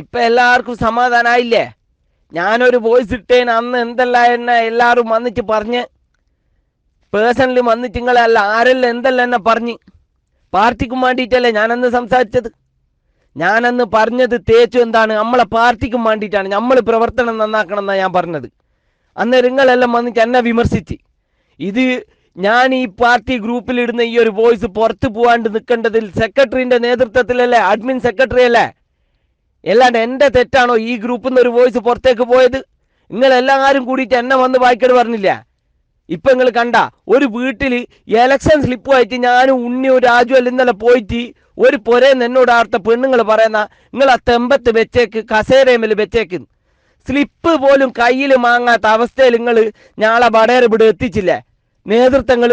ഇപ്പൊ എല്ലാവർക്കും സമാധാനായില്ലേ? ഞാനൊരു വോയിസ് ഇട്ടേന് അന്ന് എന്തല്ല എന്നെ എല്ലാവരും വന്നിട്ട് പറഞ്ഞ്. പേഴ്സണലി വന്നിട്ട് നിങ്ങളല്ല ആരെല്ലാം എന്തല്ല എന്നെ പറഞ്ഞ്. പാർട്ടിക്കും വേണ്ടിയിട്ടല്ലേ ഞാനന്ന് സംസാരിച്ചത്? ഞാനന്ന് പറഞ്ഞത് തേച്ചു എന്താണ്? നമ്മളെ പാർട്ടിക്കും വേണ്ടിയിട്ടാണ്. നമ്മൾ പ്രവർത്തനം നന്നാക്കണം എന്നാണ് ഞാൻ പറഞ്ഞത്. അന്ന് നിങ്ങളെല്ലാം വന്നിട്ട് എന്നെ വിമർശിച്ച്. ഇത് ഞാൻ ഈ പാർട്ടി ഗ്രൂപ്പിലിടുന്ന ഈ ഒരു വോയിസ് പുറത്തു പോകാണ്ട് നിൽക്കേണ്ടതിൽ സെക്രട്ടറിന്റെ നേതൃത്വത്തിലല്ലേ അഡ്മിൻ സെക്രട്ടറി അല്ലേ? അല്ലാണ്ട് എന്റെ തെറ്റാണോ ഈ ഗ്രൂപ്പിൽ നിന്ന് ഒരു വോയിസ് പുറത്തേക്ക് പോയത്? നിങ്ങൾ എല്ലാവരും കൂടിയിട്ട് എന്നെ വന്ന് വായിക്കട് പറഞ്ഞില്ല. ഇപ്പം നിങ്ങൾ കണ്ട ഒരു വീട്ടിൽ എലക്ഷൻ സ്ലിപ്പ് ആയിട്ട് ഞാനും ഉണ്ണിയും രാജു എല്ലാം ഇന്നലെ പോയിട്ട് ഒരു പൊരേന്ന് എന്നോട് ആർത്ത പെണ്ണുങ്ങൾ പറയുന്ന നിങ്ങൾ ആ തെമ്പത്ത് വെച്ചേക്ക് കസേരയമ്മൽ വെച്ചേക്ക്. സ്ലിപ്പ് പോലും കയ്യിൽ മാങ്ങാത്ത അവസ്ഥയിൽ നിങ്ങൾ ഞാളെ വടയർ ഇവിടെ എത്തിച്ചില്ലേ. നേതൃത്വങ്ങൾ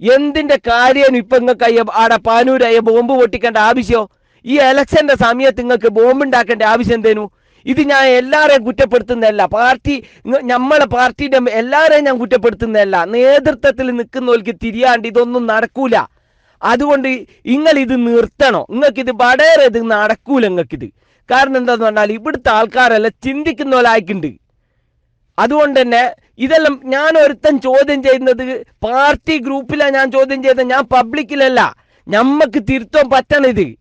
എന്തിന്റെ കാര്യം ഇപ്പൊ നിങ്ങൾക്ക് അയ്യ ആടെ പാനൂരയ്യ ബോംബ് പൊട്ടിക്കേണ്ട ആവശ്യമോ ഈ എലക്ഷന്റെ സമയത്ത് നിങ്ങൾക്ക് ബോംബുണ്ടാക്കേണ്ട ആവശ്യം എന്തേനു? ഇത് ഞാൻ എല്ലാവരെയും കുറ്റപ്പെടുത്തുന്നതല്ല. പാർട്ടി നമ്മളെ പാർട്ടിയുടെ എല്ലാവരെയും ഞാൻ കുറ്റപ്പെടുത്തുന്നതല്ല. നേതൃത്വത്തിൽ നിൽക്കുന്നവർക്ക് തിരിയാണ്ട് ഇതൊന്നും നടക്കൂല. അതുകൊണ്ട് നിങ്ങൾ ഇത് നിർത്തണോ. നിങ്ങൾക്ക് ഇത് വടേറെ ഇത് നടക്കൂല നിങ്ങൾക്കിത്. കാരണം എന്താന്ന് പറഞ്ഞാൽ ഇവിടുത്തെ ആൾക്കാരെല്ലാം ചിന്തിക്കുന്നവരായിക്കുണ്ട്. അതുകൊണ്ട് തന്നെ ഇതെല്ലാം ഞാൻ ഒരുത്തൻ ചോദ്യം ചെയ്യുന്നത് പാർട്ടി ഗ്രൂപ്പിലാണ് ഞാൻ ചോദ്യം ചെയ്തത്. ഞാൻ പബ്ലിക്കിലല്ല. ഞമ്മക്ക് തിരുത്താൻ പറ്റണം ഇത്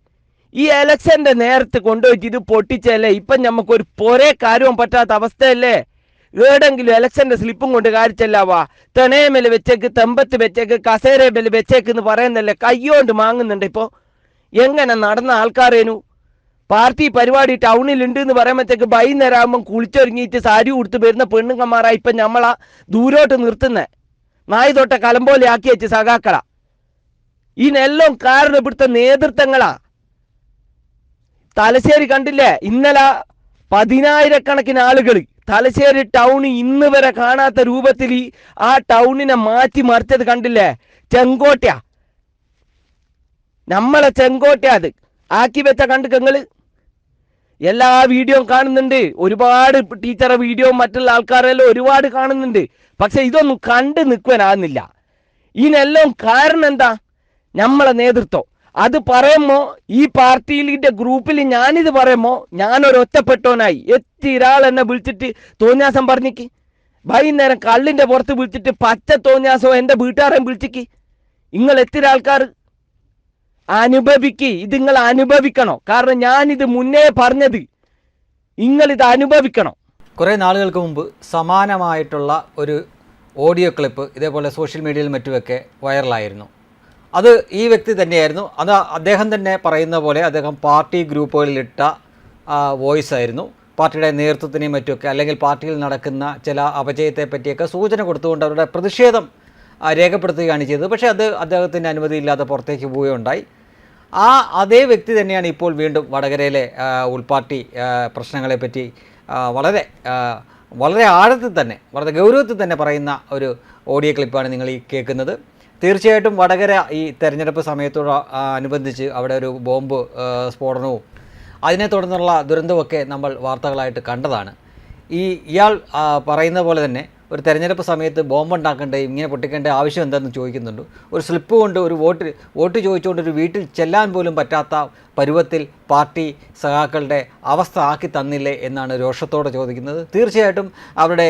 ഈ എലക്ഷന്റെ നേരത്ത് കൊണ്ടുപോയിട്ട് ഇത് പൊട്ടിച്ചല്ലേ? ഇപ്പം ഞമ്മക്കൊരു പൊരേ കാര്യവും പറ്റാത്ത അവസ്ഥയല്ലേ? ഏടെങ്കിലും എലക്ഷന്റെ സ്ലിപ്പും കൊണ്ട് കാണിച്ചല്ലാവാ തെണയമേൽ വെച്ചേക്ക് തെമ്പത്ത് വെച്ചേക്ക് കസേരമേൽ വെച്ചേക്ക് എന്ന് പറയുന്നല്ലേ കയ്യോണ്ട് മാങ്ങുന്നുണ്ട് ഇപ്പോൾ എങ്ങനെ നടന്ന ആൾക്കാരേനു? പാർട്ടി പരിപാടി ടൗണിൽ ഉണ്ട് എന്ന് പറയുമ്പോഴത്തേക്ക് വൈകുന്നേരം ആകുമ്പം കുളിച്ചൊരുങ്ങിയിട്ട് സാരി ഉടുത്ത് വരുന്ന പെണ്ണുങ്ങന്മാരാ ഇപ്പം നമ്മളാ ദൂരോട്ട് നിർത്തുന്നേ. നായ് തൊട്ട കലം പോലെ ആക്കി വെച്ച് സഖാക്കളാ. ഇതിനെല്ലാം കാരണം ഇവിടുത്തെ നേതൃത്വങ്ങളാ. തലശ്ശേരി കണ്ടില്ലേ? ഇന്നലെ പതിനായിരക്കണക്കിന് ആളുകൾ തലശ്ശേരി ടൗൺ ഇന്ന് വരെ കാണാത്ത രൂപത്തിൽ ആ ടൗണിനെ മാറ്റി മറിച്ചത് കണ്ടില്ലേ? ചെങ്കോട്ട നമ്മളെ ചെങ്കോട്ട അത്. ആക്കി വെച്ച കണ്ട് കങ്ങൾ എല്ലാ വീഡിയോ കാണുന്നുണ്ട്. ഒരുപാട് ടീച്ചറെ വീഡിയോ മറ്റുള്ള ആൾക്കാരെല്ലാം ഒരുപാട് കാണുന്നുണ്ട്. പക്ഷെ ഇതൊന്നും കണ്ട് നിൽക്കുവാനാകുന്നില്ല ഇതിനെല്ലാം കാരണം എന്താ? നമ്മളെ നേതൃത്വം. അത് പറയുമ്പോ ഈ പാർട്ടിയിലെ ഗ്രൂപ്പിൽ ഞാനിത് പറയുമ്പോ ഞാനൊരു ഒറ്റപ്പെട്ടവനായി എത്തിരാൾ എന്നെ വിളിച്ചിട്ട് തോന്നിയാസം പറഞ്ഞിക്ക്. വൈകുന്നേരം കള്ളിന്റെ പുറത്ത് വിളിച്ചിട്ട് പച്ച തോന്നിയാസോ എന്റെ വീട്ടുകാരെയും വിളിച്ചിക്ക്. നിങ്ങൾ എത്തിര ആൾക്കാർ അനുഭവിക്ക്. ഇത് നിങ്ങൾ അനുഭവിക്കണോ. കാരണം ഞാനിത് മുന്നേ പറഞ്ഞത് നിങ്ങൾ ഇത് അനുഭവിക്കണം. കുറേ നാളുകൾക്ക് മുമ്പ് സമാനമായിട്ടുള്ള ഒരു ഓഡിയോ ക്ലിപ്പ് ഇതേപോലെ സോഷ്യൽ മീഡിയയിൽ മറ്റുമൊക്കെ വൈറലായിരുന്നു അത് ഈ വ്യക്തി തന്നെയായിരുന്നു. അത് അദ്ദേഹം തന്നെ പറയുന്ന പോലെ അദ്ദേഹം പാർട്ടി ഗ്രൂപ്പുകളിലിട്ട വോയിസ് ആയിരുന്നു. പാർട്ടിയുടെ നേതൃത്വത്തിനെയും മറ്റുമൊക്കെ അല്ലെങ്കിൽ പാർട്ടിയിൽ നടക്കുന്ന ചില അപജയത്തെ പറ്റിയൊക്കെ സൂചന കൊടുത്തുകൊണ്ട് അവരുടെ പ്രതിഷേധം രേഖപ്പെടുത്തുകയാണ് ചെയ്തത്. പക്ഷേ അത് അദ്ദേഹത്തിന്റെ അനുമതിയില്ലാതെ പുറത്തേക്ക് പോവുകയുണ്ടായി. ആ അതേ വ്യക്തി തന്നെയാണ് ഇപ്പോൾ വീണ്ടും വടകരയിലെ ഉൾപാർട്ടി പ്രശ്നങ്ങളെപ്പറ്റി വളരെ വളരെ ആഴത്തിൽ തന്നെ വളരെ ഗൗരവത്തിൽ തന്നെ പറയുന്ന ഒരു ഓഡിയോ ക്ലിപ്പാണ് നിങ്ങൾ ഈ കേൾക്കുന്നത്. തീർച്ചയായിട്ടും വടകര ഈ തെരഞ്ഞെടുപ്പ് സമയത്തോട് അനുബന്ധിച്ച് അവിടെ ഒരു ബോംബ് സ്ഫോടനവും അതിനെ തുടർന്നുള്ള ദുരന്തമൊക്കെ നമ്മൾ വാർത്തകളായിട്ട് കണ്ടതാണ്. ഈ ഇയാൾ പറയുന്ന പോലെ തന്നെ ഒരു തെരഞ്ഞെടുപ്പ് സമയത്ത് ബോംബ് ഉണ്ടാക്കേണ്ട ഇങ്ങനെ പൊട്ടിക്കേണ്ട ആവശ്യം എന്താണെന്ന് ചോദിക്കുന്നുണ്ട്. ഒരു സ്ലിപ്പ് കൊണ്ട് ഒരു വോട്ട് വോട്ട് ചോദിച്ചുകൊണ്ട് ഒരു വീട്ടിൽ ചെല്ലാൻ പോലും പറ്റാത്ത പരുവത്തിൽ പാർട്ടി സഖാക്കളുടെ അവസ്ഥ ആക്കി തന്നില്ലേ എന്നാണ് രോഷത്തോടെ ചോദിക്കുന്നത്. തീർച്ചയായിട്ടും അവരുടെ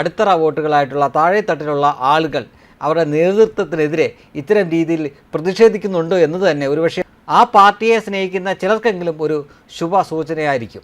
അടിത്തറ വോട്ടുകളായിട്ടുള്ള താഴെത്തട്ടിലുള്ള ആളുകൾ അവരുടെ നേതൃത്വത്തിനെതിരെ ഇത്തരം രീതിയിൽ പ്രതിഷേധിക്കുന്നുണ്ടോ എന്നത് തന്നെ ഒരുപക്ഷെ ആ പാർട്ടിയെ സ്നേഹിക്കുന്ന ചിലർക്കെങ്കിലും ഒരു ശുഭ സൂചനയായിരിക്കും